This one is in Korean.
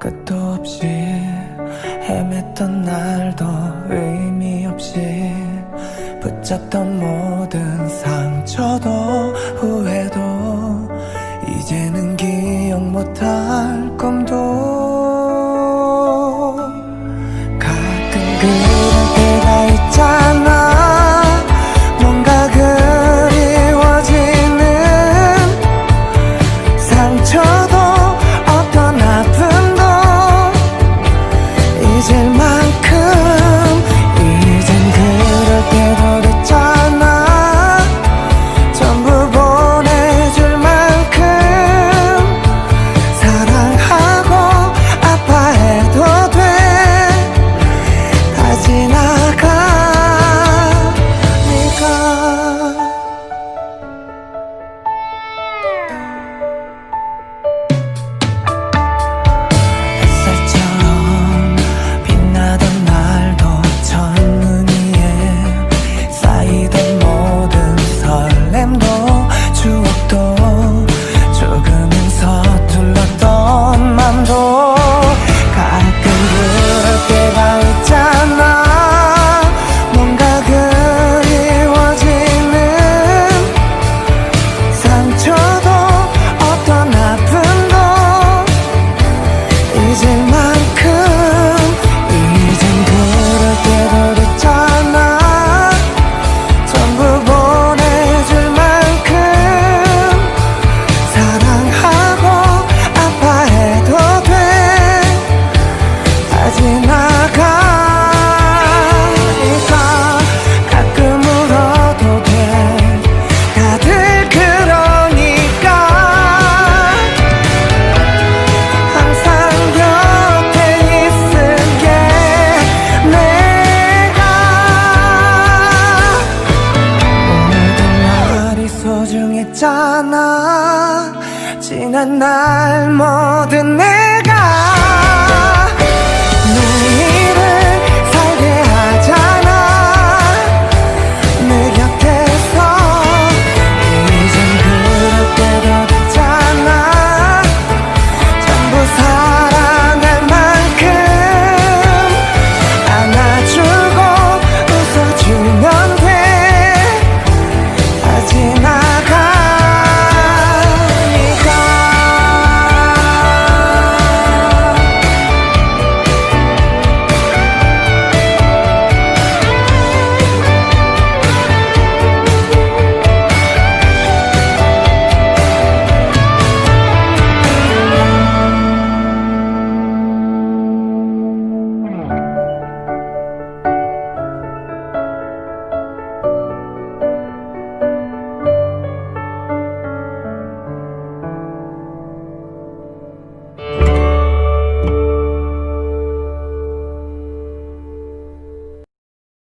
끝도 없이 헤맸던 날도 의미 없이 붙잡던 모든 상처도 후회도 이제는 기억 못할 꿈도 있잖아. 지난 날 모든 내가